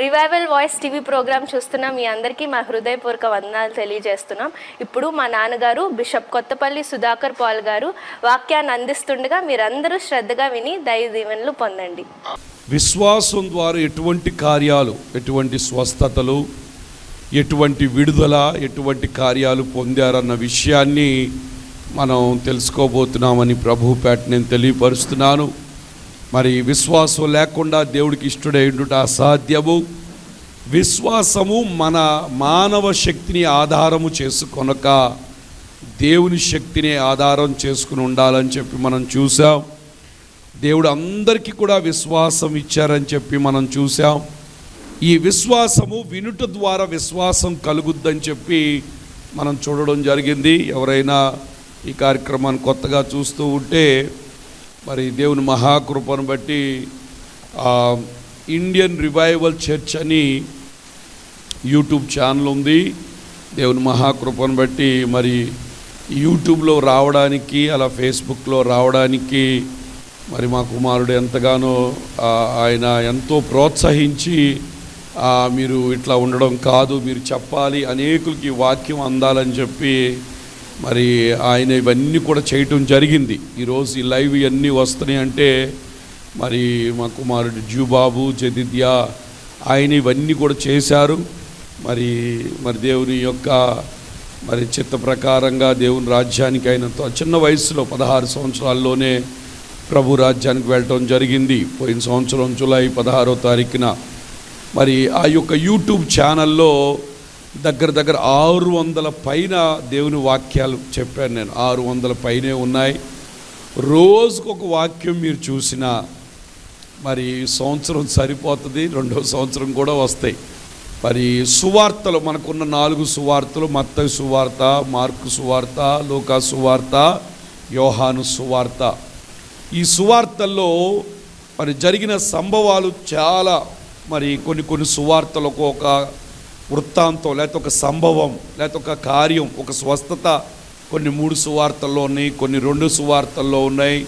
Revival voice TV programme చూస్తున్న మీ అందరికీ మా హృదయపూర్వక వందనాలు తెలియజేస్తున్నాం. ఇప్పుడు మా నాన్నగారు బిషప్ కొత్తపల్లి సుధాకర్ పాల్ గారు వాక్యాన్ని అందిస్తుండగా మీరందరూ శ్రద్ధగా విని దైవ దీవెనలు పొందండి. విశ్వాసం ద్వారా ఎటువంటి కార్యాలు ఎటువంటి స్వస్థతలు ఎటువంటి విడుదల ఎటువంటి కార్యాలు పొందారన్న విషయాన్ని మనం తెలుసుకోబోతున్నామని ప్రభుపేట నేను తెలియపరుస్తున్నాను. మరి విశ్వాసం లేకుండా దేవుడికి ఇష్టడైండుట అసాధ్యము. విశ్వాసము మన మానవ శక్తిని ఆధారము చేసుకొనక దేవుని శక్తిని ఆధారం చేసుకుని ఉండాలని చెప్పి మనం చూసాం దేవుడు అందరికీ కూడా విశ్వాసం ఇచ్చారని చెప్పి మనం చూసాం ఈ విశ్వాసము వినుట ద్వారా విశ్వాసం కలుగుద్దని చెప్పి మనం చూడడం జరిగింది. ఎవరైనా ఈ కార్యక్రమాన్ని కొత్తగా చూస్తూ ఉంటే మరి దేవుని మహాకృపను బట్టి ఇండియన్ రివైవల్ చర్చ్ అని యూట్యూబ్ ఛానల్ ఉంది. దేవుని మహాకృపను బట్టి మరి యూట్యూబ్లో రావడానికి అలా ఫేస్బుక్లో రావడానికి మరి మా కుమారుడు ఎంతగానో ఆయన ఎంతో ప్రోత్సహించి మీరు ఇట్లా ఉండడం కాదు మీరు చెప్పాలి అనేకులకి వాక్యం అందాలని చెప్పి మరి ఆయన ఇవన్నీ కూడా చేయటం జరిగింది. ఈరోజు ఈ లైవ్ ఇవన్నీ వస్తున్నాయి అంటే మరి మా కుమారుడు జూబాబు జదిద్య ఆయన ఇవన్నీ కూడా చేశారు. మరి మరి దేవుని యొక్క మరి చిత్త ప్రకారంగా దేవుని రాజ్యానికి ఆయన చిన్న వయసులో పదహారు సంవత్సరాల్లోనే ప్రభు రాజ్యానికి వెళ్ళటం జరిగింది. పోయిన సంవత్సరం జూలై పదహారో తారీఖున. మరి ఆ యొక్క యూట్యూబ్ ఛానల్లో దగ్గర దగ్గర ఆరు వందల పైన దేవుని వాక్యాలు చెప్పాను నేను. ఆరు వందల పైనే ఉన్నాయి. రోజుకు ఒక వాక్యం మీరు చూసినా మరి సంవత్సరం సరిపోతుంది రెండో సంవత్సరం కూడా వస్తాయి. మరి సువార్తలు మనకున్న నాలుగు సువార్తలు మత్త సువార్త మార్కు సువార్త లోకా సువార్త యోహాను సువార్త. ఈ సువార్తల్లో మరి జరిగిన సంభవాలు చాలా. మరి కొన్ని కొన్ని సువార్తలకు ఒక వృత్తాంతం లేకపోతే ఒక సంభవం లేకపోతే ఒక కార్యం ఒక స్వస్థత కొన్ని మూడు సువార్తల్లో ఉన్నాయి కొన్ని రెండు సువార్తల్లో ఉన్నాయి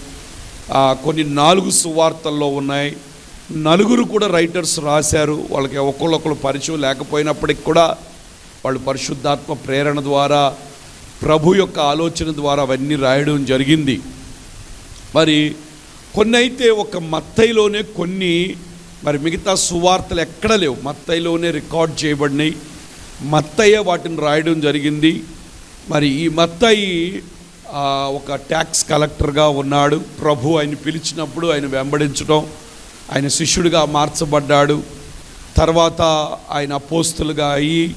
కొన్ని నాలుగు సువార్తల్లో ఉన్నాయి. నలుగురు కూడా రైటర్స్ రాశారు వాళ్ళకి ఒకళ్ళొకరు పరిచయం లేకపోయినప్పటికి కూడా వాళ్ళు పరిశుద్ధాత్మ ప్రేరణ ద్వారా ప్రభు యొక్క ఆలోచన ద్వారా అవన్నీ రాయడం జరిగింది. మరి కొన్ని అయితే ఒక మత్తయిలోనే కొన్ని మరి మిగతా సువార్తలు ఎక్కడ లేవు. మత్తయిలోనే రికార్డ్ చేయబడినాయి. మత్తయ్య వాటిని రాయడం జరిగింది. మరి ఈ మత్తయి ఒక ట్యాక్స్ కలెక్టర్గా ఉన్నాడు. ప్రభు ఆయన పిలిచినప్పుడు ఆయన వెంబడించడం ఆయన శిష్యుడిగా మార్చబడ్డాడు. తర్వాత ఆయన అపోస్తులుగా అయ్యి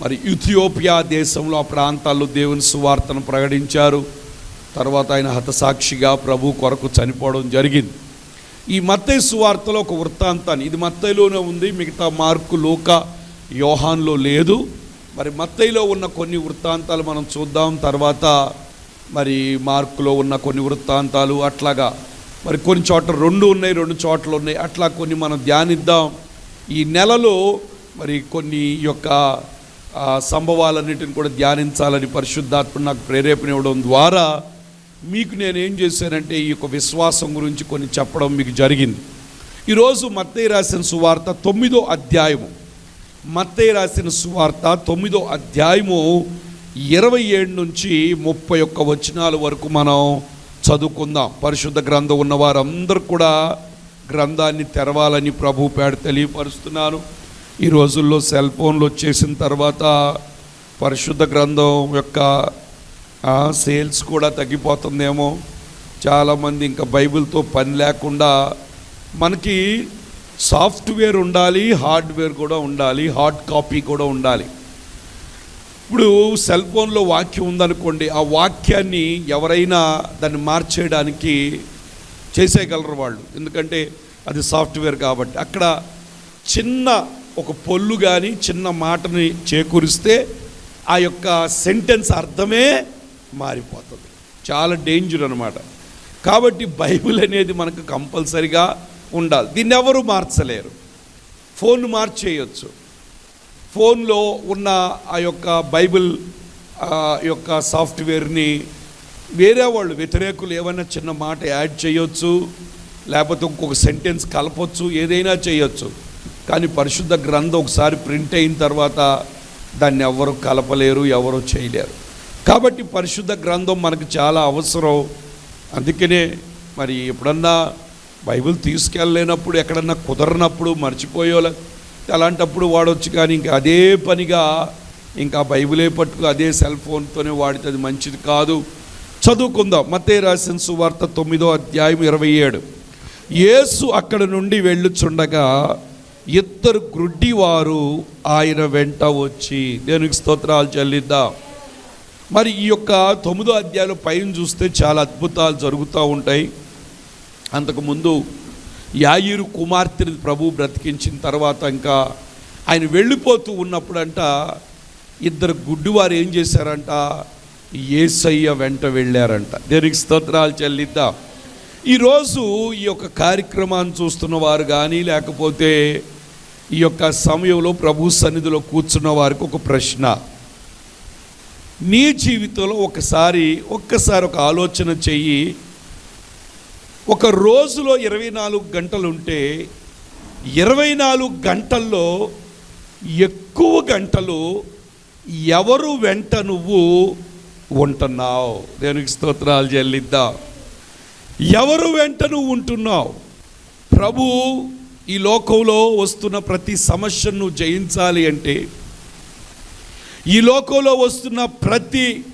మరి యుథియోపియా దేశంలో ఆ ప్రాంతాల్లో దేవుని సువార్తను ప్రకటించారు. తర్వాత ఆయన హతసాక్షిగా ప్రభు కొరకు చనిపోవడం జరిగింది. ఈ మత్తయ్య సువార్తలో ఒక వృత్తాంతాన్ని ఇది మత్తయిలోనే ఉంది మిగతా మార్కు లోక యోహాన్లో లేదు. మరి మత్తయిలో ఉన్న కొన్ని వృత్తాంతాలు మనం చూద్దాం తర్వాత మరి మార్కులో ఉన్న కొన్ని వృత్తాంతాలు అట్లాగా. మరి కొన్ని చోట్ల రెండు ఉన్నాయి రెండు చోట్ల ఉన్నాయి అట్లా కొన్ని మనం ధ్యానిద్దాం. ఈ నెలలో మరి కొన్ని యొక్క సంభవాలన్నింటిని సంభవాలన్నిటిని కూడా ధ్యానించాలని పరిశుద్ధాత్మ నాకు ప్రేరేపణ ఇవ్వడం ద్వారా మీకు నేను ఏం చేశానంటే ఈ యొక్క విశ్వాసం గురించి కొన్ని చెప్పడం మీకు జరిగింది. ఈరోజు మత్తయ్య రాసిన సువార్త తొమ్మిదో అధ్యాయము. మత్తయ్య రాసిన సువార్త తొమ్మిదో అధ్యాయము ఇరవై ఏడు నుంచి ముప్పై ఒక్క వచనాల వరకు మనం చదువుకుందాం. పరిశుద్ధ గ్రంథం ఉన్న వారందరూ కూడా గ్రంథాన్ని తెరవాలని ప్రభు పేడ తెలియపరుస్తున్నాను. ఈ రోజుల్లో సెల్ ఫోన్లు వచ్చేసిన తర్వాత పరిశుద్ధ గ్రంథం యొక్క సేల్స్ కూడా తగ్గిపోతుందేమో. చాలామంది ఇంకా బైబిల్తో పని లేకుండా మనకి సాఫ్ట్వేర్ ఉండాలి హార్డ్వేర్ కూడా ఉండాలి హార్డ్ కాపీ కూడా ఉండాలి. ఇప్పుడు సెల్ ఫోన్లో వాక్యం ఉందనుకోండి ఆ వాక్యాన్ని ఎవరైనా దాన్ని మార్చేయడానికి చేసేయగలరు వాళ్ళు. ఎందుకంటే అది సాఫ్ట్వేర్ కాబట్టి. అక్కడ చిన్న ఒక పొల్లు కానీ చిన్న మాటని చేకూరిస్తే ఆ యొక్క సెంటెన్స్ అర్థమే మారిపోతుంది. చాలా డేంజర్ అనమాట కాబట్టి బైబిల్ అనేది మనకు కంపల్సరిగా ఉండాలి. దీన్ని ఎవరు మార్చలేరు. ఫోన్ మార్చేయచ్చు. ఫోన్లో ఉన్న ఆ యొక్క బైబిల్ ఆ యొక్క సాఫ్ట్వేర్ని వేరే వాళ్ళు వ్యతిరేకులు ఏమైనా చిన్న మాట యాడ్ చేయొచ్చు లేకపోతే ఇంకొక సెంటెన్స్ కలపొచ్చు ఏదైనా చేయొచ్చు. కానీ పరిశుద్ధ గ్రంథం ఒకసారి ప్రింట్ అయిన తర్వాత దాన్ని ఎవరు కలపలేరు ఎవరు చేయలేరు. కాబట్టి పరిశుద్ధ గ్రంథం మనకు చాలా అవసరం. అందుకనే మరి ఎప్పుడన్నా బైబిల్ తీసుకెళ్ళలేనప్పుడు ఎక్కడన్నా కుదరనప్పుడు మర్చిపోయేలా అలాంటప్పుడు వాడొచ్చు కానీ ఇంకా అదే పనిగా ఇంకా బైబిలే పట్టుకు అదే సెల్ ఫోన్తోనే వాడితే అది మంచిది కాదు. చదువుకుందాం. మతే రాసిన సువార్త తొమ్మిదో అధ్యాయం ఇరవై ఏడు. యేసు అక్కడ నుండి వెళ్ళుచుండగా ఇద్దరు గ్రుడ్డివారు ఆయన వెంట వచ్చి దేనికి స్తోత్రాలు చెల్లిద్దాం. మరి ఈ యొక్క తొమ్మిదో అధ్యాయంలో పైన చూస్తే చాలా అద్భుతాలు జరుగుతూ ఉంటాయి. అంతకుముందు యాయిరు కుమార్తెని ప్రభు బ్రతికించిన తర్వాత ఇంకా ఆయన వెళ్ళిపోతూ ఉన్నప్పుడంట ఇద్దరు గుడ్డివారు ఏం చేశారంట? ఏసయ్య వెంట వెళ్ళారంట. దేనికి స్తోత్రాలు చెల్లిద్దాం. ఈరోజు ఈ యొక్క కార్యక్రమాన్ని చూస్తున్న వారు కానీ లేకపోతే ఈ యొక్క సమయంలో ప్రభు సన్నిధిలో కూర్చున్న వారికి ఒక ప్రశ్న. నీ జీవితంలో ఒకసారి ఒక్కసారి ఒక ఆలోచన చెయ్యి. ఒక రోజులో ఇరవై నాలుగు గంటలు ఉంటే ఇరవై నాలుగు గంటల్లో ఎక్కువ గంటలు ఎవరు వెంట నువ్వు ఉంటున్నావు? దేనికి స్తోత్రాలు చెల్లిద్దాం. ఎవరు వెంట నువ్వు ఉంటున్నావు? ప్రభు ఈ లోకంలో వస్తున్న ప్రతి సమస్యను జయించాలి అంటే ఈ లోకంలో వస్తున్న ప్రతి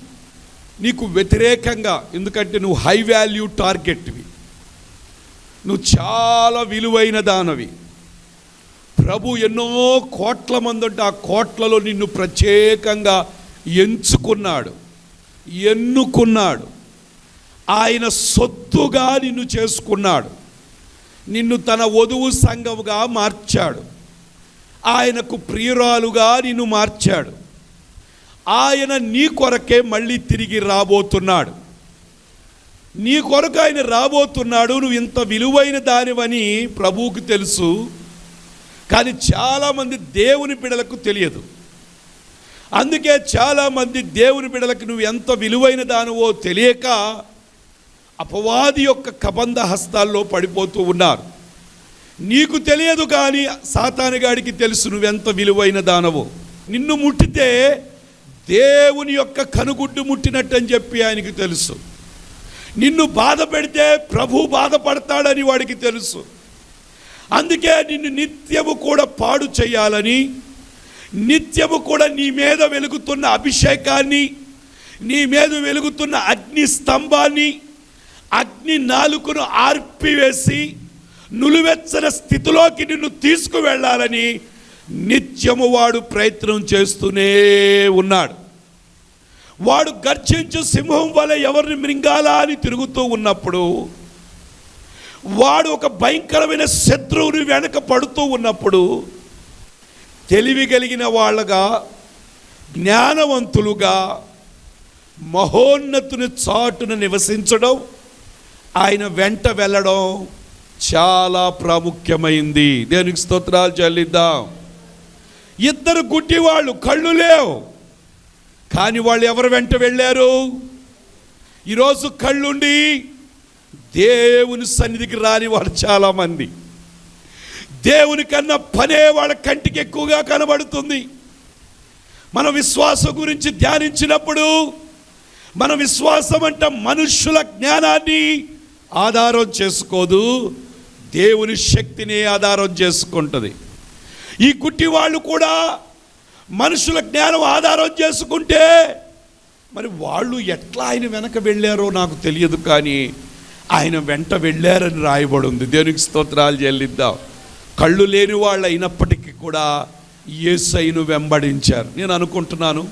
నీకు వ్యతిరేకంగా ఎందుకంటే నువ్వు హై వాల్యూ టార్గెట్వి నువ్వు చాలా విలువైన దానవి. ప్రభు ఎన్నో కోట్ల మంది ఉంటే ఆ కోట్లలో నిన్ను ప్రత్యేకంగా ఎంచుకున్నాడు ఎన్నుకున్నాడు. ఆయన సొత్తుగా నిన్ను చేసుకున్నాడు. నిన్ను తన వధువు సంఘముగా మార్చాడు. ఆయనకు ప్రియురాలుగా నిన్ను మార్చాడు. ఆయన నీ కొరకే మళ్ళీ తిరిగి రాబోతున్నాడు. నీ కొరకు ఆయన రాబోతున్నాడు నువ్వు ఇంత విలువైన దానివని ప్రభువుకు తెలుసు. కానీ చాలామంది దేవుని బిడలకు తెలియదు. అందుకే చాలామంది దేవుని బిడలకు నువ్వు ఎంత విలువైన దానివో తెలియక అపవాది యొక్క కబంధ హస్తాల్లో పడిపోతూ ఉన్నారు. నీకు తెలియదు కానీ సాతానుగాడికి తెలుసు నువ్వెంత విలువైన దానవో. నిన్ను ముట్టితే దేవుని యొక్క కనుగుడ్డు ముట్టినట్టు అని చెప్పి ఆయనకి తెలుసు. నిన్ను బాధ పెడితే ప్రభు బాధపడతాడని వాడికి తెలుసు. అందుకే నిన్ను నిత్యము కూడా పాడు చేయాలని నిత్యము కూడా నీ మీద వెలుగుతున్న అభిషేకాన్ని నీ మీద వెలుగుతున్న అగ్ని స్తంభాన్ని అగ్ని నాలుకను ఆర్పివేసి నులువెచ్చన స్థితిలోకి నిన్ను తీసుకువెళ్ళాలని నిత్యము వాడు ప్రయత్నం చేస్తూనే ఉన్నాడు. వాడు గర్జించు సింహం వల్ల ఎవరిని మృంగాలా అని తిరుగుతూ ఉన్నప్పుడు వాడు ఒక భయంకరమైన శత్రువుని వెనక పడుతూ ఉన్నప్పుడు తెలివి కలిగిన వాళ్ళగా జ్ఞానవంతులుగా మహోన్నతుని చాటును నివసించడం ఆయన వెంట వెళ్ళడం చాలా ప్రాముఖ్యమైంది. దేనికి స్తోత్రాలు చెల్లిద్దాం. ఇద్దరు గుడ్డి వాళ్ళు కళ్ళు లేవు. కానీ వాళ్ళు ఎవరు వెంట వెళ్ళారు? ఈరోజు కళ్ళుండి దేవుని సన్నిధికి రాని వాళ్ళు చాలామంది. దేవుని కన్నా పనే వాళ్ళ కంటికి ఎక్కువగా కనబడుతుంది. మన విశ్వాసం గురించి ధ్యానించినప్పుడు మన విశ్వాసం అంటే మనుష్యుల జ్ఞానాన్ని ఆధారం చేసుకోదు. దేవుని శక్తిని ఆధారం చేసుకుంటుంది. ఈ గుట్టి వాళ్ళు కూడా మనుషుల జ్ఞానం ఆధారం చేసుకుంటే మరి వాళ్ళు ఎట్లా ఆయన వెనక వెళ్ళారో నాకు తెలియదు కానీ ఆయన వెంట వెళ్ళారని రాయబడి ఉంది. దేవునికి స్తోత్రాలు చెల్లిద్దాం. కళ్ళు లేని వాళ్ళు అయినప్పటికీ కూడా ఏసైను వెంబడించారు. నేను అనుకుంటున్నాను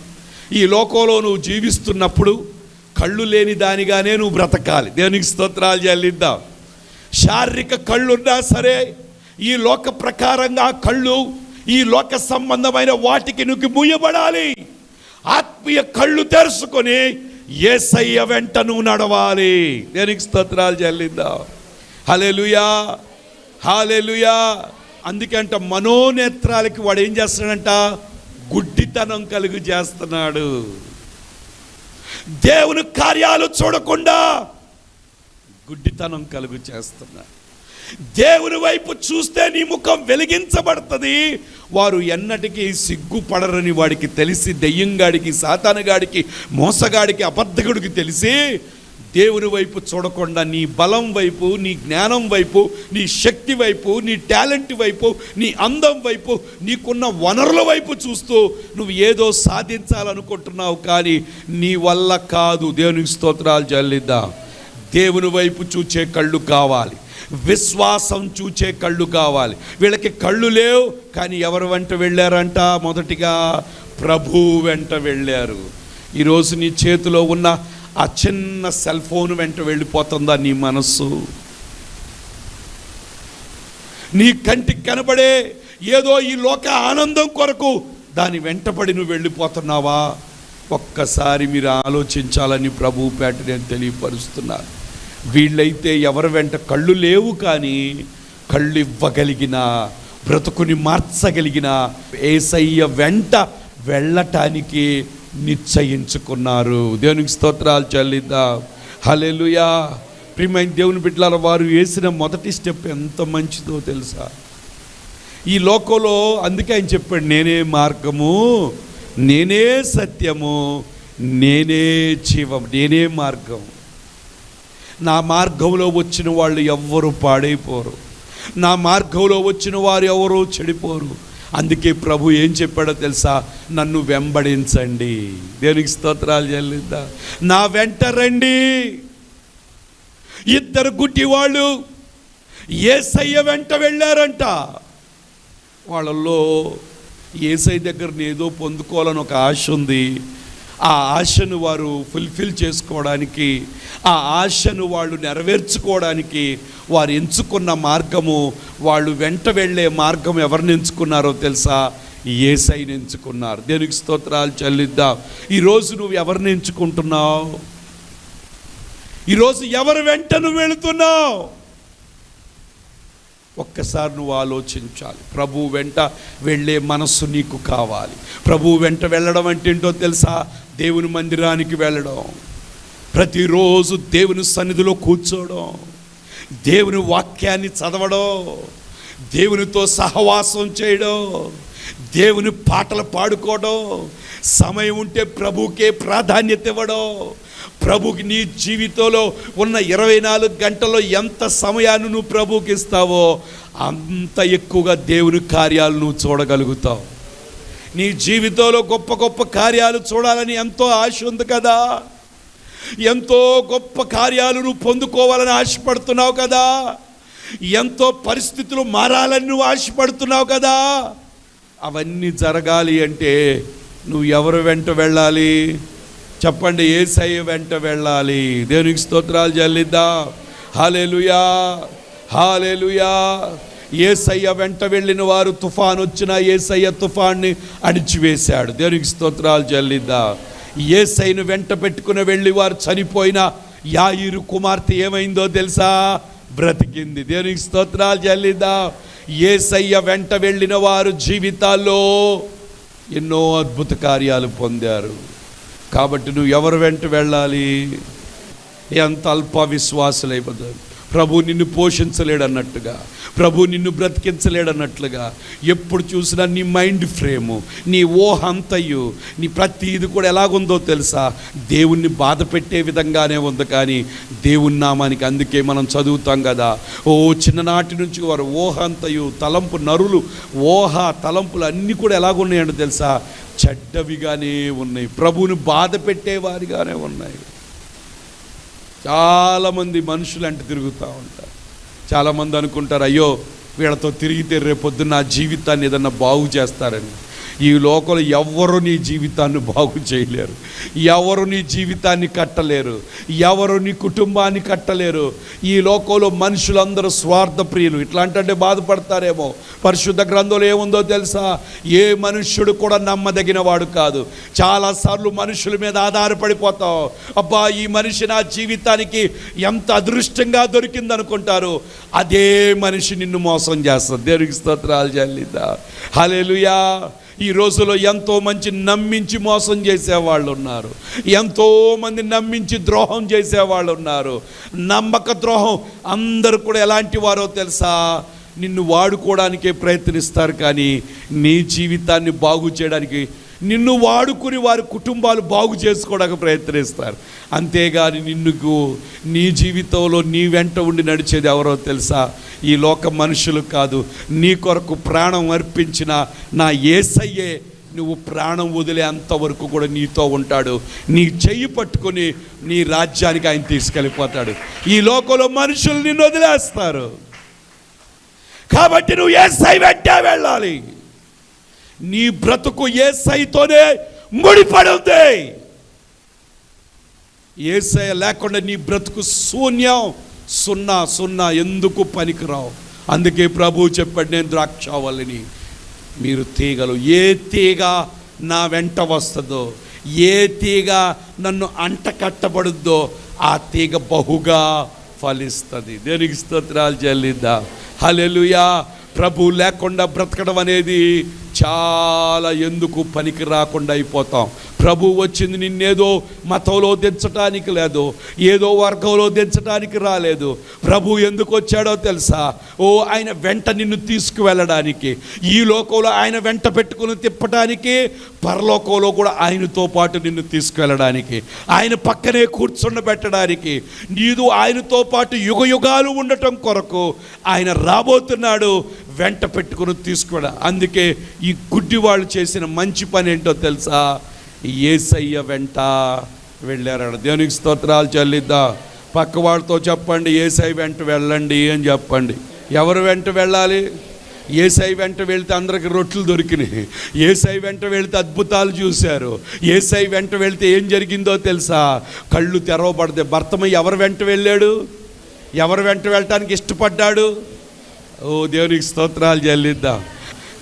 ఈ లోకంలో నువ్వు జీవిస్తున్నప్పుడు కళ్ళు లేని దానిగానే నువ్వు బ్రతకాలి. దేవునికి స్తోత్రాలు చెల్లిద్దాం. శారీరక కళ్ళున్నా సరే ఈ లోక ప్రకారంగా కళ్ళు ఈ లోక సంబంధమైన వాటికి నువ్వు మూయబడాలి. ఆత్మీయ కళ్ళు తెరుచుకొని ఏసయ్య వెంట నువ్వు నడవాలి. దేనికి స్తోత్రాలు చెల్లిందా హలెలుయా హాలెలుయా అందుకంట మనోనేత్రాలకి వాడు ఏం చేస్తున్నాడంట? గుడ్డితనం కలుగు చేస్తున్నాడు. దేవుని కార్యాలు చూడకుండా గుడ్డితనం కలుగు చేస్తున్నాడు. దేవుని వైపు చూస్తే నీ ముఖం వెలిగించబడుతుంది. వారు ఎన్నటికీ సిగ్గుపడరని వాడికి తెలిసి దెయ్యంగాడికి సాతానగాడికి మోసగాడికి అబద్ధకుడికి తెలిసి దేవుని వైపు చూడకుండా నీ బలం వైపు నీ జ్ఞానం వైపు నీ శక్తి వైపు నీ టాలెంట్ వైపు నీ అందం వైపు నీకున్న వనరుల వైపు చూస్తూ నువ్వు ఏదో సాధించాలనుకుంటున్నావు కానీ నీ వల్ల కాదు. దేవునికి స్తోత్రాలు చెల్లిద్దాం. దేవుని వైపు చూచే కళ్ళు కావాలి. విశ్వాసం చూచే కళ్ళు కావాలి. వీళ్ళకి కళ్ళు లేవు కానీ ఎవరు వెంట వెళ్ళారంట? మొదటిగా ప్రభు వెంట వెళ్ళారు. ఈరోజు నీ చేతిలో ఉన్న ఆ చిన్న సెల్ ఫోన్ వెంట వెళ్ళిపోతుందా నీ మనస్సు? నీ కంటికి కనబడే ఏదో ఈ లోక ఆనందం కొరకు దాని వెంటపడి నువ్వు వెళ్ళిపోతున్నావా? ఒక్కసారి మీరు ఆలోచించాలని ప్రభు పేట నేను తెలియపరుస్తున్నాను. వీళ్ళైతే ఎవరి వెంట కళ్ళు లేవు కానీ కళ్ళు ఇవ్వగలిగిన బ్రతుకుని మార్చగలిగిన ఏసయ్య వెంట వెళ్ళటానికి నిశ్చయించుకున్నారు. దేవునికి స్తోత్రాలు చల్లిద్దా. హలెలుయా ప్రియమైన దేవుని బిడ్డల వారు వేసిన మొదటి స్టెప్ ఎంత మంచిదో తెలుసా? ఈ లోకంలో అందుకే ఆయన చెప్పాడు నేనే మార్గము నేనే సత్యము నేనే జీవం నేనే మార్గం. నా మార్గంలో వచ్చిన వాళ్ళు ఎవ్వరు పాడైపోరు. నా మార్గంలో వచ్చిన వారు ఎవరు చెడిపోరు. అందుకే ప్రభు ఏం చెప్పాడో తెలుసా? నన్ను వెంబడించండి. దేనికి స్తోత్రాలు చెల్లిద్దా. నా వెంట రండి. ఇద్దరు గుడ్డి వాళ్ళు ఏసయ్య వెంట వెళ్ళారంట. వాళ్ళల్లో ఏసై దగ్గర ఏదో పొందుకోవాలని ఒక ఆశ ఉంది. ఆ ఆశను వారు ఫుల్ఫిల్ చేసుకోవడానికి ఆ ఆశను వాళ్ళు నెరవేర్చుకోవడానికి వారు ఎంచుకున్న మార్గము వాళ్ళు వెంట వెళ్ళే మార్గం ఎవరిని ఎంచుకున్నారో తెలుసా? ఏసైని ఎంచుకున్నారు. దేనికి స్తోత్రాలు చెల్లిద్దాం. ఈరోజు నువ్వు ఎవరిని ఎంచుకుంటున్నావు? ఈరోజు ఎవరి వెంట నువ్వు వెళుతున్నావు? ఒక్కసారి నువ్వు ఆలోచించాలి. ప్రభు వెంట వెళ్ళే మనస్సు నీకు కావాలి. ప్రభు వెంట వెళ్ళడం అంటే ఏంటో తెలుసా? దేవుని మందిరానికి వెళ్ళడం. ప్రతిరోజు దేవుని సన్నిధిలో కూర్చోవడం. దేవుని వాక్యాన్ని చదవడం. దేవునితో సహవాసం చేయడం. దేవుని పాటలు పాడుకోవడం. సమయం ఉంటే ప్రభుకే ప్రాధాన్యత ఇవ్వడం. ప్రభుకి నీ జీవితంలో ఉన్న ఇరవై నాలుగు గంటల్లో ఎంత సమయాన్ని నువ్వు ప్రభుకి ఇస్తావో అంత ఎక్కువగా దేవుని కార్యాలు నువ్వు చూడగలుగుతావు. నీ జీవితంలో గొప్ప గొప్ప కార్యాలు చూడాలని ఎంతో ఆశ ఉంది కదా. ఎంతో గొప్ప కార్యాలు నువ్వు పొందుకోవాలని ఆశపడుతున్నావు కదా. ఎంతో పరిస్థితులు మారాలని నువ్వు ఆశపడుతున్నావు కదా. అవన్నీ జరగాలి అంటే నువ్వు ఎవరు వెంట వెళ్ళాలి? చెప్పండి ఏసయ్య వెంట వెళ్ళాలి. దేవునికి స్తోత్రాలు చెల్లిద్దా. హాలేలుయా హాలేలుయా ఏసయ్య వెంట వెళ్ళిన వారు తుఫాన్ వచ్చిన ఏసయ్య తుఫాన్ని అణిచివేశాడు. దేవునికి స్తోత్రాలు చెల్లిద్దా. ఏసైను వెంట పెట్టుకుని వెళ్ళి వారు చనిపోయిన యాయిరు కుమార్తె ఏమైందో తెలుసా? బ్రతికింది. దేవునికి స్తోత్రాలు చెల్లిద్దా. ఏసయ్య వెంట వెళ్ళిన వారు జీవితాల్లో ఎన్నో అద్భుత కార్యాలు పొందారు. కాబట్టి నువ్వు ఎవరు వెంట వెళ్ళాలి? ఎంత అల్ప విశ్వాసులైపోతుంది ప్రభు నిన్ను పోషించలేడన్నట్టుగా ప్రభు నిన్ను బ్రతికించలేడన్నట్లుగా ఎప్పుడు చూసినా నీ మైండ్ ఫ్రేము నీ ఊహ అంతయు నీ ప్రతి ఇది కూడా ఎలాగుందో తెలుసా? దేవుణ్ణి బాధ పెట్టే విధంగానే ఉంది కానీ దేవుని నామానికి అందుకే మనం చదువుతాం కదా. ఓ చిన్ననాటి నుంచి వారు ఊహ అంతయు తలంపు నరులు ఊహ తలంపులు అన్నీ కూడా ఎలాగున్నాయంటే తెలుసా? చెడ్డవిగానే ఉన్నాయి. ప్రభువుని బాధ పెట్టేవారిగానే ఉన్నాయి. చాలామంది మనుషులు అంటే తిరుగుతూ ఉంటారు. చాలామంది అనుకుంటారు అయ్యో వీళ్ళతో తిరిగితే రేపొద్దున నా జీవితాన్ని ఏదన్నా బాగు చేస్తారని. ఈ లోకంలో ఎవ్వరు నీ జీవితాన్ని బాగు చేయలేరు. ఎవరు నీ జీవితాన్ని కట్టలేరు. ఎవరు నీ కుటుంబాన్ని కట్టలేరు. ఈ లోకంలో మనుషులందరూ స్వార్థ ప్రియులు ఇట్లాంటి బాధపడతారేమో. పరిశుద్ధ గ్రంథంలో ఏముందో తెలుసా? ఏ మనుష్యుడు కూడా నమ్మదగిన వాడు కాదు. చాలాసార్లు మనుషుల మీద ఆధారపడిపోతావు. అబ్బా ఈ మనిషి నా జీవితానికి ఎంత అదృష్టంగా దొరికిందనుకుంటారు. అదే మనిషి నిన్ను మోసం చేస్తుంది దేవునికి స్తోత్రాలు చెల్లిద్దా. హల్లెలూయా. ఈ రోజులో ఎంతో మంచి నమ్మించి మోసం చేసేవాళ్ళు ఉన్నారు. ఎంతో మంది నమ్మించి ద్రోహం చేసేవాళ్ళు ఉన్నారు. నమ్మక ద్రోహం అందరూ కూడా ఎలాంటి వారో తెలుసా? నిన్ను వాడుకోవడానికే ప్రయత్నిస్తారు కానీ నీ జీవితాన్ని బాగు చేయడానికి నిన్ను వాడుకుని వారి కుటుంబాలు బాగు చేసుకోవడానికి ప్రయత్నిస్తారు. అంతేగాని నిన్నుకు నీ జీవితంలో నీ వెంట ఉండి నడిచేది ఎవరో తెలుసా? ఈ లోక మనుషులు కాదు. నీ కొరకు ప్రాణం అర్పించిన నా ఏసయ్యే నువ్వు ప్రాణం వదిలేంత వరకు కూడా నీతో ఉంటాడు. నీ చెయ్యి పట్టుకొని నీ రాజ్యానికి ఆయన తీసుకెళ్ళిపోతాడు. ఈ లోకంలో మనుషులు నిన్ను వదిలేస్తారు. కాబట్టి నువ్వు ఏసై వెంటే వెళ్ళాలి. నీ బ్రతుకు ఏసైతోనే ముడిపడి ఉంది ఏసై లేకుండా నీ బ్రతుకు శూన్యం. సున్నా సున్నా ఎందుకు పనికిరావు? అందుకే ప్రభు చెప్పాడు నేను ద్రాక్షావల్లిని మీరు తీగలు ఏ తీగ నా వెంట వస్తుందో ఏ తీగ నన్ను అంట కట్టబడుద్దో ఆ తీగ బహుగా ఫలిస్తుంది. దేనికి స్తోత్రాలు చెల్లిద్దా? హలెలుయా ప్రభు లేకుండా బ్రతకడం అనేది చాలా ఎందుకు పనికి రాకుండా అయిపోతాం. ప్రభు వచ్చింది నిన్నేదో మతంలో దించటానికి లేదు ఏదో వర్గంలో దించటానికి రాలేదు. ప్రభు ఎందుకు వచ్చాడో తెలుసా? ఓ ఆయన వెంట నిన్ను తీసుకువెళ్ళడానికి ఈ లోకంలో ఆయన వెంట పెట్టుకుని తిప్పడానికి పరలోకంలో కూడా ఆయనతో పాటు నిన్ను తీసుకువెళ్ళడానికి ఆయన పక్కనే కూర్చుండబెట్టడానికి నీదు ఆయనతో పాటు యుగ యుగాలు ఉండటం కొరకు ఆయన రాబోతున్నాడు. వెంట పెట్టుకుని తీసుకువెళ్ళ అందుకే ఈ గుడ్డి వాళ్ళు చేసిన మంచి పని ఏంటో తెలుసా? ఏసయ్య వెంట వెళ్ళారట. దేవునికి స్తోత్రాలు చెల్లిద్దా. పక్క వాళ్ళతో చెప్పండి ఏసై వెంట వెళ్ళండి అని చెప్పండి. ఎవరు వెంట వెళ్ళాలి? ఏసై వెంట వెళ్తే అందరికి రొట్లు దొరికినాయి. ఏసై వెంట వెళ్తే అద్భుతాలు చూశారు. ఏసై వెంట వెళ్తే ఏం జరిగిందో తెలుసా? కళ్ళు తెరవబడతాయి భర్తమ ఎవరు వెంట వెళ్ళాడు? ఎవరు వెంట వెళ్ళటానికి ఇష్టపడ్డాడు? ఓ దేవునికి స్తోత్రాలు చెల్లిద్దాం.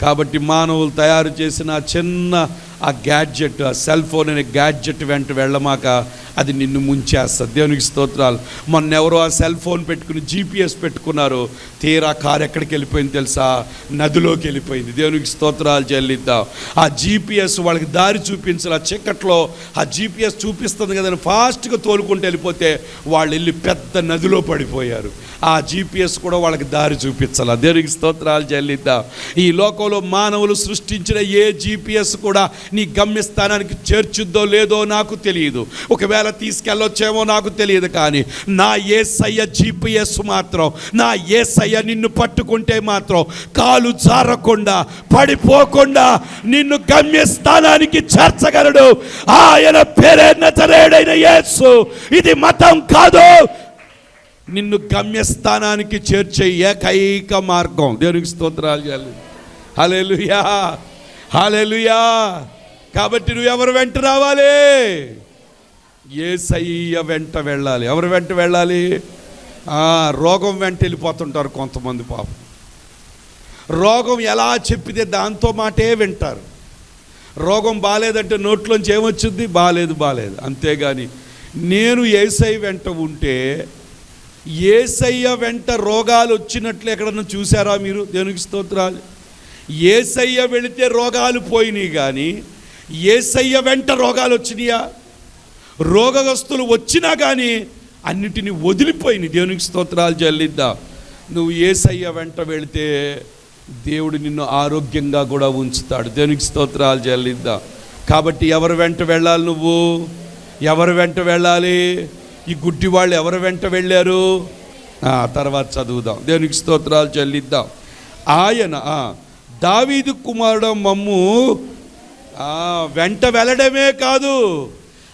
కాబట్టి మానవులు తయారు చేసిన చిన్న ఆ గ్యాడ్జెట్ ఆ సెల్ ఫోన్ అనే గ్యాడ్జెట్ వెంట వెళ్ళమాక అది నిన్ను ముంచేస్తుంది. దేవునికి స్తోత్రాలు. మొన్న ఎవరో ఆ సెల్ ఫోన్ పెట్టుకుని జీపీఎస్ పెట్టుకున్నారు తీరా కారు ఎక్కడికి వెళ్ళిపోయింది తెలుసా? నదిలోకి వెళ్ళిపోయింది. దేవునికి స్తోత్రాలు చెల్లిద్దాం. ఆ జీపీఎస్ వాళ్ళకి దారి చూపించాలి. ఆ చీకట్లో ఆ జీపీఎస్ చూపిస్తుంది కదని ఫాస్ట్గా తోలుకుంటూ వెళ్ళిపోతే వాళ్ళు వెళ్ళి పెద్ద నదిలో పడిపోయారు. ఆ జీపీఎస్ కూడా వాళ్ళకి దారి చూపించాలి. దేవునికి స్తోత్రాలు చెల్లిద్దాం. ఈ లోకంలో మానవులు సృష్టించిన ఏ జీపీఎస్ కూడా నీ గమ్యస్థానానికి చేర్చుద్దో లేదో నాకు తెలియదు. ఒకవేళ తీసుకెళ్ళొచ్చేమో నాకు తెలియదు కానీ నా ఏ సయ్య జీపీఎస్ మాత్రం నా ఏ సయ్య నిన్ను పట్టుకుంటే మాత్రం కాలు జారకుండా పడిపోకుండా నిన్ను గమ్యస్థానానికి చేర్చగలడు. ఆయన పేరే నచరేడైన యేసు. ఇది మతం కాదు. నిన్ను గమ్యస్థానానికి చేర్చే ఏకైక మార్గం. దేవునికి స్తోత్రాలు చేయాలి. హల్లెలూయా. హల్లెలూయా. కాబట్టి నువ్వు ఎవరు వెంట రావాలి? ఏసయ్య వెంట వెళ్ళాలి. ఎవరు వెంట వెళ్ళాలి? రోగం వెంట వెళ్ళిపోతుంటారు కొంతమంది పాపం. రోగం ఎలా చెప్పితే దాంతో మాటే వింటారు. రోగం బాగాలేదంటే నోట్లోంచి ఏమొచ్చుద్ది? బాగాలేదు బాగాలేదు అంతేగాని నేను ఏసై వెంట ఉంటే ఏసయ్య వెంట రోగాలు వచ్చినట్లు ఎక్కడన్నా చూసారా మీరు? దేవునికి స్తోత్రాలు. ఏసయ్య వెళితే రోగాలు పోయినాయి కానీ ఏసయ్య వెంట రోగాలు వచ్చినాయా? రోగగ్రస్తులు వచ్చినా కానీ అన్నిటినీ వదిలిపోయినాయి. దేవునికి స్తోత్రాలు చెల్లిద్దా. నువ్వు ఏసయ్య వెంట వెళితే దేవుడు నిన్ను ఆరోగ్యంగా కూడా ఉంచుతాడు. దేవునికి స్తోత్రాలు చెల్లిద్దా. కాబట్టి ఎవరు వెంట వెళ్ళాలి నువ్వు? ఎవరు వెంట వెళ్ళాలి? ఈ గుడ్డి వాళ్ళు ఎవరు వెంట వెళ్ళారు? తర్వాత చదువుదాం. దేవునికి స్తోత్రాలు చెల్లిద్దాం. ఆయన దావీదు కుమారుడు మమ్ము వెంట వెళ్ళడమే కాదు.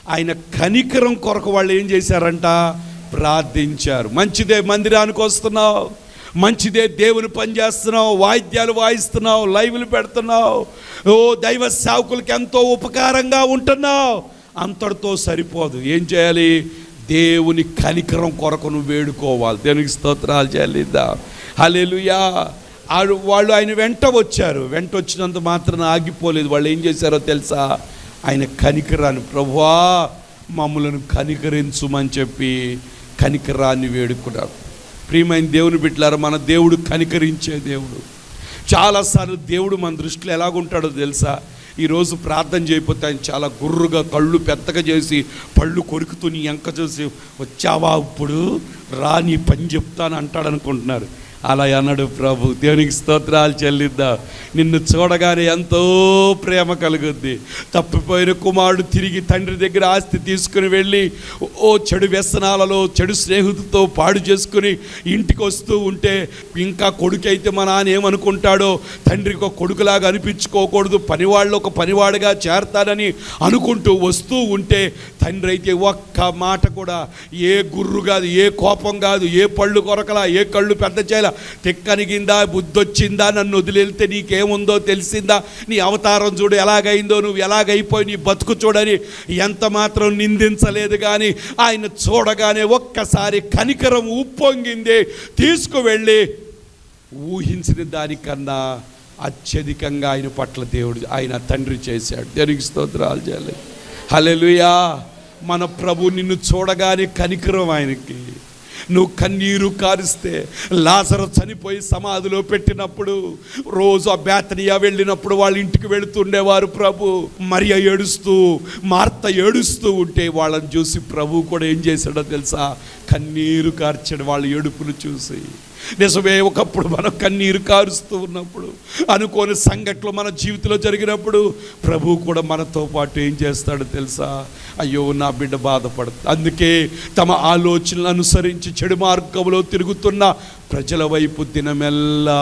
ఆయన కనికరం కొరకు వాళ్ళు ఏం చేశారంట? ప్రార్థించారు. మంచిదే మందిరానికి వస్తున్నావు. మంచిదే దేవుని పని చేస్తున్నావు. వాయిద్యాలు వాయిస్తున్నావు. లైవ్లు పెడుతున్నావు. ఓ దైవ సేవకులకి ఎంతో ఉపకారంగా ఉంటున్నావు. అంతటితో సరిపోదు. ఏం చేయాలి? దేవుని కనికరం కొరకు నువ్వు వేడుకోవాలి. దేవునికి స్తోత్రాలు చెల్లిద్దా. హల్లెలూయా. వాళ్ళు ఆయన వెంట వచ్చారు. వెంట వచ్చినంత మాత్రాన ఆగిపోలేదు. వాళ్ళు ఏం చేశారో తెలుసా? ఆయన కనికరాన్ని ప్రభువా మమ్మలను కనికరించుమని చెప్పి కనికరాన్ని వేడుకున్నారు. ప్రియమైన దేవుని బిడ్డలారా మన దేవుడు కనికరించే దేవుడు. చాలాసార్లు దేవుడు మన దృష్టిలో ఎలాగుంటాడో తెలుసా? ఈరోజు ప్రార్థన చేయకపోతే ఆయన చాలా గుర్రుగా కళ్ళు పెద్దగా చేసి పళ్ళు కొరుకుతూ నీ ఎంక చూసి వచ్చావా ఇప్పుడు? రా నీ పని చెప్తాను అంటాడు అనుకుంటున్నారు అలా అన్నాడు ప్రభు దేవునికి స్తోత్రాలు చెల్లిద్దాం? నిన్ను చూడగానే ఎంతో ప్రేమ కలుగుద్ది. తప్పిపోయిన కుమారుడు తిరిగి తండ్రి దగ్గర ఆస్తి తీసుకుని వెళ్ళి ఓ చెడు వ్యసనాలలో చెడు స్నేహితులతో పాడు చేసుకుని ఇంటికి వస్తూ ఉంటే ఇంకా కొడుకైతే మా నాన్న ఏమనుకుంటాడో తండ్రికి ఒక కొడుకులాగా అనిపించుకోకూడదు. పనివాళ్ళు ఒక పనివాడుగా చేరతానని అనుకుంటూ వస్తూ ఉంటే తండ్రి అయితే ఒక్క మాట కూడా ఏ గుర్రు కాదు ఏ కోపం కాదు ఏ పళ్ళు కొరకలా ఏ కళ్ళు పెద్ద చేయాల తిక్కనిగిందా బుద్ధొచ్చిందా నన్ను వదిలేస్తే నీకేముందో తెలిసిందా? నీ అవతారం చూడు ఎలాగైందో నువ్వు ఎలాగైపోయి నీ బతుకు చూడని ఎంత మాత్రం నిందించలేదు కానీ ఆయన చూడగానే ఒక్కసారి కనికరం ఉప్పొంగింది. తీసుకువెళ్ళి ఊహించిన దానికన్నా అత్యధికంగా ఆయన పట్ల దేవుడు ఆయన తండ్రి చేశాడు. దేనికి స్తోత్రాలు చేయాలి. హలెలుయా మన ప్రభు నిన్ను చూడగానే కనికరం ఆయనకి. నువ్వు కన్నీరు కారిస్తే లాజరు చనిపోయి సమాధిలో పెట్టినప్పుడు రోజు ఆ బేతనియా వెళ్ళినప్పుడు వాళ్ళ ఇంటికి వెళుతుండేవారు ప్రభు. మరియ ఏడుస్తూ మార్త ఏడుస్తూ ఉంటే వాళ్ళని చూసి ప్రభు కూడా ఏం చేశాడో తెలుసా? కన్నీరు కార్చాడు వాళ్ళ ఏడుపులు చూసి. నిజమే ఒకప్పుడు మనం కన్నీరు కారుస్తూ ఉన్నప్పుడు అనుకోని సంఘటనలు మన జీవితంలో జరిగినప్పుడు ప్రభు కూడా మనతో పాటు ఏం చేస్తాడో తెలుసా? అయ్యో నా బిడ్డ బాధపడుతుంది అందుకే తమ ఆలోచనలు అనుసరించి చెడు మార్గంలో తిరుగుతున్న ప్రజల వైపు దినమెల్లా.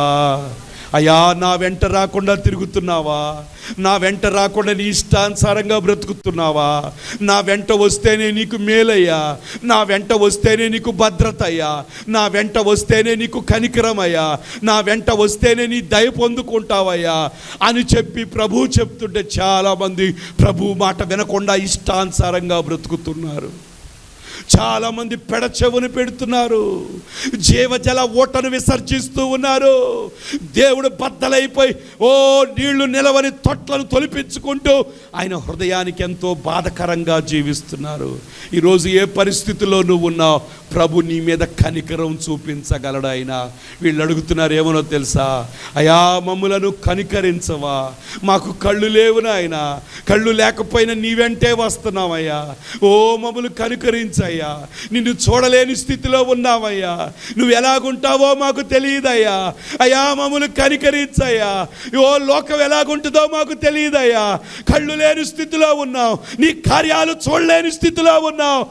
అయ్యా నా వెంట రాకుండా తిరుగుతున్నావా? నా వెంట రాకుండా నీ ఇష్టానుసారంగా బ్రతుకుతున్నావా? నా వెంట వస్తేనే నీకు మేలయ్యా. నా వెంట వస్తేనే నీకు భద్రత అయ్యా నా వెంట వస్తేనే నీకు కనికరమయ్యా. నా వెంట వస్తేనే నీ దయ పొందుకుంటావయ్యా అని చెప్పి ప్రభు చెప్తుంటే చాలామంది ప్రభు మాట వినకుండా ఇష్టానుసారంగా బ్రతుకుతున్నారు. చాలామంది పెడచెవును పెడుతున్నారు. జీవజల ఓటను విసర్జిస్తూ ఉన్నారు. దేవుడు బద్దలైపోయి ఓ నీళ్ళు నిలవని తొట్లను తొలిపించుకుంటూ ఆయన హృదయానికి ఎంతో బాధకరంగా జీవిస్తున్నారు. ఈరోజు ఏ పరిస్థితిలో నువ్వు ఉన్నావు? ప్రభు నీ మీద కనికరం చూపించగలడు ఆయన. వీళ్ళు అడుగుతున్నారు ఏమనో తెలుసా? అయా మమ్ములను కనికరించవా? మాకు కళ్ళు లేవు నాయన. కళ్ళు లేకపోయినా నీ వెంటే వస్తున్నావయ్యా ఓ మమ్మల్ని కనుకరించయ్యా నిన్ను చూడలేని స్థితిలో ఉన్నావయ్యా. నువ్వు ఎలాగుంటావో మాకు తెలియదయ్యా. అయ్యా మమ్మల్ని కనికరించయ్యా. ఓ లోకం ఎలాగుంటుందో మాకు తెలియదయ్యా. కళ్ళు లేని స్థితిలో ఉన్నావు. నీ కార్యాలు చూడలేని స్థితిలో ఉన్నావు.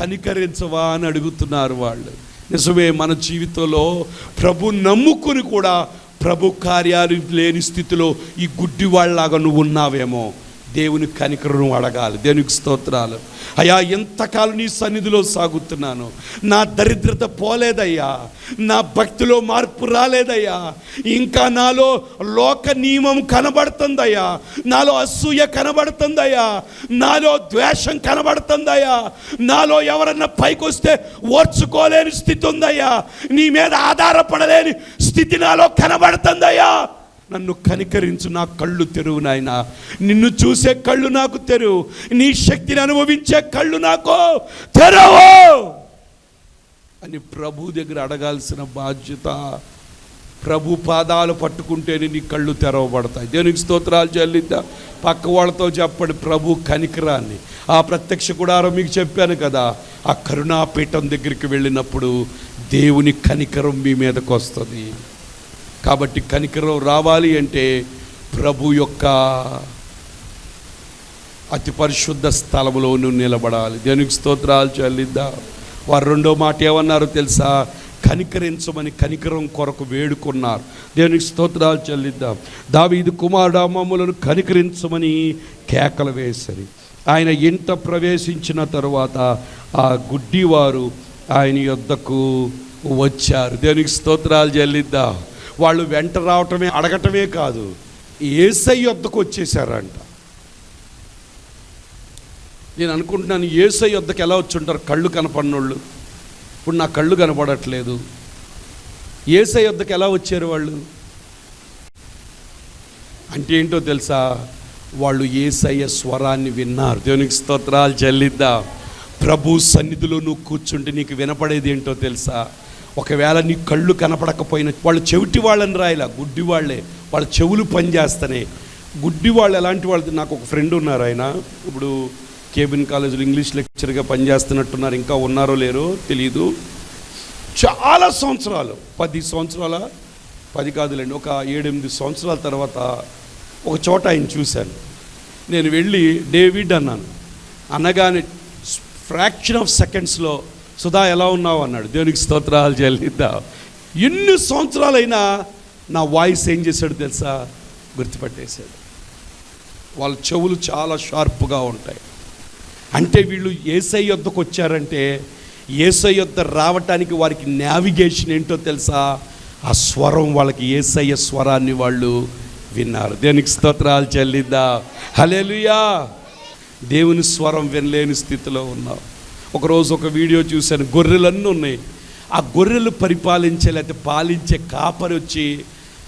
కనికరించవా అని అడుగుతున్నారు వాళ్ళు. నిజమే మన జీవితంలో ప్రభు నమ్ముకుని కూడా ప్రభు కార్యాలు లేని స్థితిలో ఈ గుడ్డివాళ్ళలాగా నువ్వు ఉన్నావేమో. దేవుని కనికరను అడగాలి దేవునికి స్తోత్రాలు. అయ్యా ఎంతకాలం నీ సన్నిధిలో సాగుతున్నాను. నా దరిద్రత పోలేదయ్యా. నా భక్తిలో మార్పు రాలేదయ్యా. ఇంకా నాలో లోక నియమం కనబడుతుందయ్యా. నాలో అసూయ కనబడుతుందయ్యా. నాలో ద్వేషం కనబడుతుందయ్యా. నాలో ఎవరన్నా పైకొస్తే ఓర్చుకోలేని స్థితి ఉందయ్యా. నీ మీద ఆధారపడలేని స్థితి నాలో కనబడుతుందయ్యా. నన్ను కనికరించు నా కళ్ళు తెరువు నాయన. నిన్ను చూసే కళ్ళు నాకు తెరువు. నీ శక్తిని అనుభవించే కళ్ళు నాకు తెరవు అని ప్రభు దగ్గర అడగాల్సిన బాధ్యత. ప్రభు పాదాలు పట్టుకుంటేనే నీ కళ్ళు తెరవబడతాయి. దేనికి స్తోత్రాలు చెల్లిద్దా. పక్క వాళ్ళతో చెప్పండి ప్రభు కనికరాన్ని. ఆ ప్రత్యక్ష గుడారం మీకు చెప్పాను కదా. ఆ కరుణాపీఠం దగ్గరికి వెళ్ళినప్పుడు దేవుని కనికరం మీ మీదకు వస్తుంది. కాబట్టి కనికరం రావాలి అంటే ప్రభు యొక్క అతి పరిశుద్ధ స్థలములో నువ్వు నిలబడాలి. దేనికి స్తోత్రాలు చెల్లిద్దా. వారు రెండో మాట ఏమన్నారో తెలుసా? కనికరించమని కనికరం కొరకు వేడుకున్నారు. దేవునికి స్తోత్రాలు చెల్లిద్దాం. దావీదు కుమారుడు మమ్మలను కనికరించమని కేకలు వేసరి. ఆయన ఇంట ప్రవేశించిన తరువాత ఆ గుడ్డివారు ఆయన యొద్దకు వచ్చారు. దేవునికి స్తోత్రాలు చెల్లిద్దాం. వాళ్ళు వెంట రావటమే అడగటమే కాదు ఏసై యుద్ధకు వచ్చేసారంట నేను అనుకుంటున్నాను ఏసై యొద్దకు ఎలా వచ్చి ఉంటారు కళ్ళు కనపడినోళ్ళు. ఇప్పుడు నా కళ్ళు కనపడట్లేదు. ఏసై యొద్దకు ఎలా వచ్చారు వాళ్ళు? అంటే ఏంటో తెలుసా? వాళ్ళు ఏసయ్య స్వరాన్ని విన్నారు. దేవునికి స్తోత్రాలు చెల్లిద్దా. ప్రభు సన్నిధిలో నువ్వు కూర్చుంటే నీకు వినపడేది ఏంటో తెలుసా? ఒకవేళ నీ కళ్ళు కనపడకపోయిన వాళ్ళు చెవిటి వాళ్ళని రాయలా గుడ్డి వాళ్ళే. వాళ్ళ చెవులు పనిచేస్తనే. గుడ్డి వాళ్ళు ఎలాంటి వాళ్ళు? నాకు ఒక ఫ్రెండ్ ఉన్నారు ఆయన. ఇప్పుడు కేబిన్ కాలేజీలో ఇంగ్లీష్ లెక్చర్గా పనిచేస్తున్నట్టున్నారు. ఇంకా ఉన్నారో లేరో తెలియదు చాలా సంవత్సరాలు. పది సంవత్సరాల పది కాదులేండి ఒక ఏడెనిమిది సంవత్సరాల తర్వాత ఒక చోట ఆయన చూశాను. నేను వెళ్ళి డేవిడ్ అన్నాను. అనగానే ఫ్రాక్షన్ ఆఫ్ సెకండ్స్లో సుధా ఎలా ఉన్నావు? అన్నాడు. దేవునికి స్తోత్రాలు చెల్లిద్దా. ఎన్ని సంవత్సరాలైనా నా వాయిస్ ఏం చేశాడు తెలుసా? గుర్తుపట్టేశాడు. వాళ్ళ చెవులు చాలా షార్ప్గా ఉంటాయి. అంటే వీళ్ళు ఏసై యొద్దకు వచ్చారంటే ఏసై యొద్ద రావటానికి వారికి నావిగేషన్ ఏంటో తెలుసా? ఆ స్వరం వాళ్ళకి ఏసయ్య స్వరాన్ని వాళ్ళు విన్నారు. దేనికి స్తోత్రాలు చెల్లిద్దా. హలేలుయా దేవుని స్వరం వినలేని స్థితిలో ఉన్నావు ఒకరోజు ఒక వీడియో చూశాను గొర్రెలన్నీ ఉన్నాయి. ఆ గొర్రెలు పరిపాలించే లేకపోతే పాలించే కాపరి వచ్చి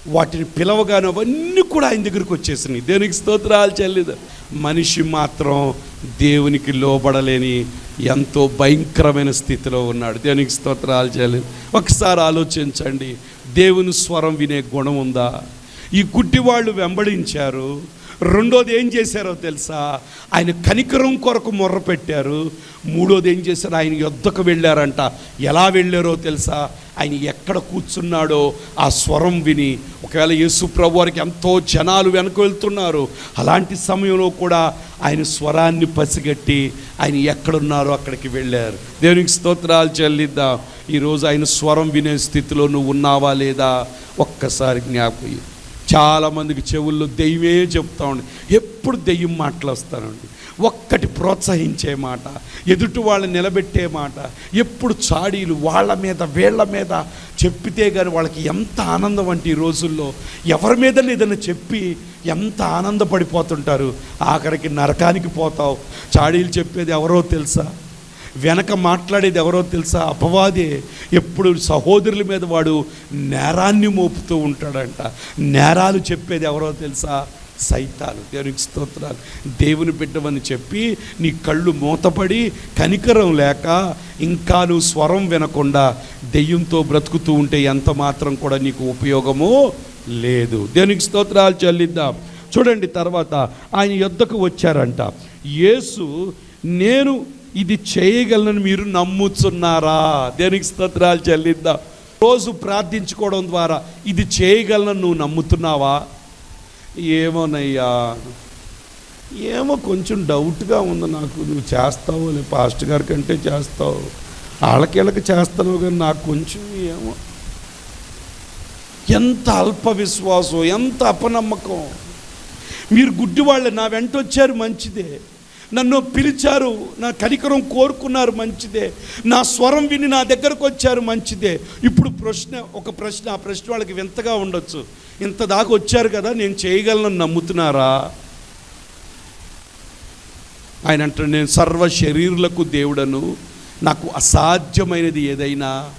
వాటిని పిలవగానే అవన్నీ కూడా ఆయన దగ్గరికి వచ్చేసినాయి. దేనికి స్తోత్రాలు చెల్లిదు. మనిషి మాత్రం దేవునికి లోబడలేని ఎంతో భయంకరమైన స్థితిలో ఉన్నాడు. దేనికి స్తోత్రాలు చెల్లి ఒకసారి ఆలోచించండి. దేవుని స్వరం వినే గుణం ఉందా? ఈ గుడ్డి వాళ్ళు వెంబడించారు. రెండోది ఏం చేశారో తెలుసా? ఆయన కనికరం కొరకు మొర్ర పెట్టారు. మూడోది ఏం చేశారు? ఆయన యుద్ధకు వెళ్ళారంట. ఎలా వెళ్ళారో తెలుసా? ఆయన ఎక్కడ కూర్చున్నాడో ఆ స్వరం విని ఒకవేళ యేసు ప్రభు వారికి ఎంతో జనాలు వెనక వెళ్తున్నారు అలాంటి సమయంలో కూడా ఆయన స్వరాన్ని పసిగట్టి ఆయన ఎక్కడున్నారో అక్కడికి వెళ్ళారు. దేవునికి స్తోత్రాలు చెల్లిద్దాం. ఈరోజు ఆయన స్వరం వినే స్థితిలో నువ్వు ఉన్నావా లేదా? ఒక్కసారి జ్ఞాపకం చాలామందికి చెవుల్లో దెయ్యమే చెప్తా ఉండి. ఎప్పుడు దెయ్యం మాటలు వస్తానండి ఒక్కటి ప్రోత్సహించే మాట ఎదుటి వాళ్ళని నిలబెట్టే మాట ఎప్పుడు చాడీలు వాళ్ళ మీద వీళ్ళ మీద చెప్పితే కానీ వాళ్ళకి ఎంత ఆనందం అంటే ఈ రోజుల్లో ఎవరి మీద ఏదైనా చెప్పి ఎంత ఆనందపడిపోతుంటారు? ఆఖరికి నరకానికి పోతావు. చాడీలు చెప్పేది ఎవరో తెలుసా? వెనక మాట్లాడేది ఎవరో తెలుసా? అపవాదే ఎప్పుడు సహోదరుల మీద వాడు నేరాన్ని మోపుతూ ఉంటాడంట. నేరాలు చెప్పేది ఎవరో తెలుసా? సైతాలు దేవునికి స్తోత్రాలు. దేవుని బిడ్డమని చెప్పి నీ కళ్ళు మూతపడి కనికరం లేక ఇంకా నువ్వు స్వరం వినకుండా దెయ్యంతో బ్రతుకుతూ ఉంటే ఎంత మాత్రం కూడా నీకు ఉపయోగము లేదు. దేవునికి స్తోత్రాలు చెల్లిద్దాం. చూడండి తర్వాత ఆయన యుద్ధకు వచ్చారంట. యేసు నేను ఇది చేయగలను మీరు నమ్ముతున్నారా దేనికి స్తోత్రాలు చెల్లిద్దాం. రోజు ప్రార్థించుకోవడం ద్వారా ఇది చేయగలను నువ్వు నమ్ముతున్నావా? ఏమోనయ్యా. ఏమో కొంచెం డౌట్గా ఉంది నాకు. నువ్వు చేస్తావు లే పాస్ట్ గారి కంటే చేస్తావు. వాళ్ళకి చేస్తావు కానీ నాకు కొంచెం ఏమో. ఎంత అల్ప విశ్వాసం ఎంత అపనమ్మకం. మీరు గుడ్డివాళ్ళే నా వెంట వచ్చారు మంచిదే. నన్ను పిలిచారు నా కనికరం కోరుకున్నారు మంచిదే. నా స్వరం విని నా దగ్గరకు వచ్చారు మంచిదే. ఇప్పుడు ప్రశ్న ఒక ప్రశ్న ఆ ప్రశ్న వాళ్ళకి వింతగా ఉండొచ్చు. ఇంత దాకా వచ్చారు కదా నేను చేయగలను నమ్ముతున్నారా? ఆయన అంటాడు నేను సర్వ శరీరులకు దేవుడను నాకు అసాధ్యమైనది ఏదైనా